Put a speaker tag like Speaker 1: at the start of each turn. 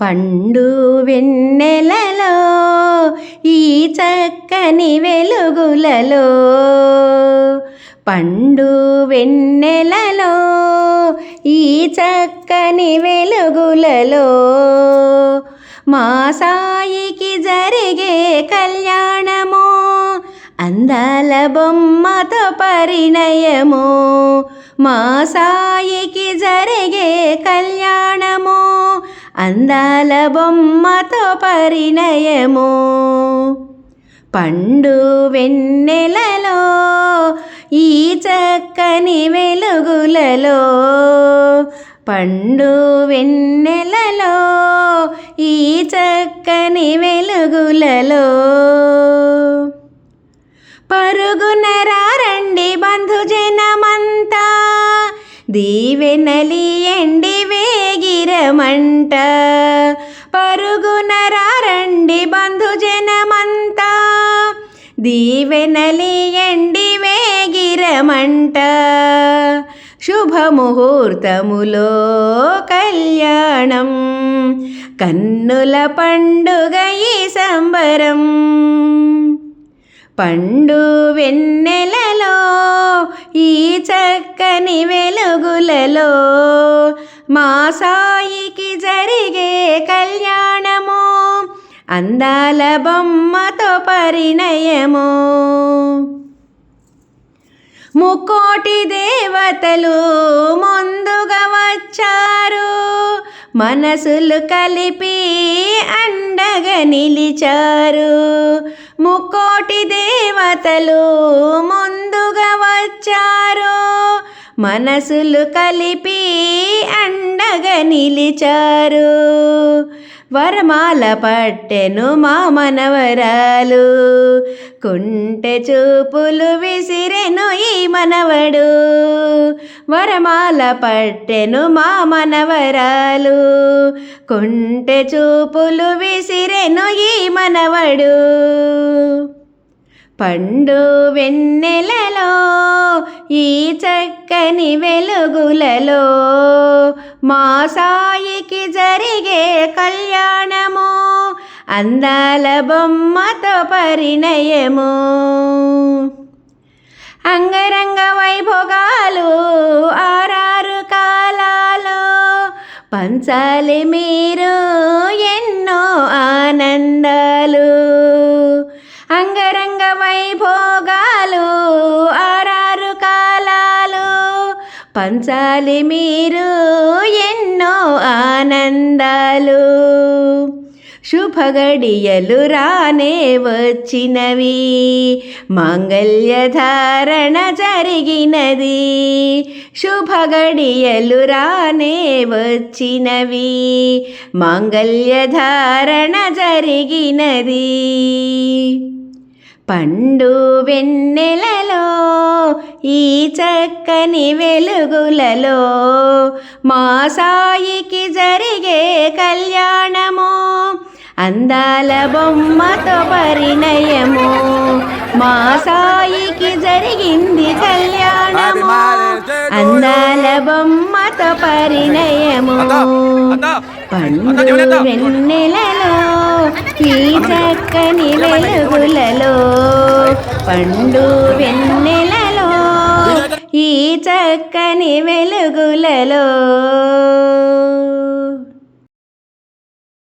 Speaker 1: పండు వెన్నెలలో ఈ చక్కని వెలుగులలో. పండు వెన్నెలలో ఈ చక్కని వెలుగులలో. మా సాయికి జరిగే కళ్యాణము అందాల బొమ్మతో పరిణయము. మా సాయికి జరిగే కళ్యాణము అందాల బొమ్మతో పరిణయము. పండు వెన్నెలలో ఈ చక్కని వెలుగులలో. పండు వెన్నెలలో ఈ చక్కని వెలుగులలో. పరుగున రండి బంధుజనమంతా దీవెనలియండి వీరమంట పరుగున రండి బంధుజనమంతా దీవెనలియండి వేగిరమంట శుభముహూర్తములో కళ్యాణం. కన్నుల పండుగ ఈ సంబరం. పండు వెన్నెలలో ఈ చక్కని వెలుగులలో మా సాయికి జరిగే కళ్యాణము అందాల బొమ్మతో పరిణయము. ముకోటి దేవతలు ముందుగా వచ్చారు మనసులు కలిపి అండగా నిలిచారు. ముకోటి దేవతలు ముందుగా వచ్చారు మనసులు కలిపి అండగా నిలిచారు. వరమాల పట్టెను మా మనవరాలు. కుంటె చూపులు విసిరెను ఈ మనవడు. వరమాల పట్టెను మా మనవరాలు. కుంటె చూపులు విసిరెను ఈ మనవడు. పండు వెన్నెలలో ఈ చక్కని వెలుగులలో మా సాయికి జరిగే కళ్యాణము అందాల బొమ్మతో పరిణయము. అంగరంగ వైభోగాలు ఆరారు కాలాలు పంచాలి మీరు పంచాలి మీరు ఎన్నో ఆనందాలు. శుభగడియలు రానే వచ్చినవి. మాంగళ్యధారణ జరిగినది. శుభగడియలు రానే వచ్చినవి. మాంగళ్యధారణ జరిగినది. పండు వెన్నెలలో ఈ చక్కని వెలుగులలో మా సాయికి జరిగే కళ్యాణము అందాల బొమ్మతో పరిణయము మా సాయికి జరిగింది కళ్యాణము అందాల బొమ్మతో పరిణయము. పండు వెన్నెలలో ఈ చక్కని వెలుగులలో పండు వెన్నెలలో ఈ చక్కని వెలుగులలో.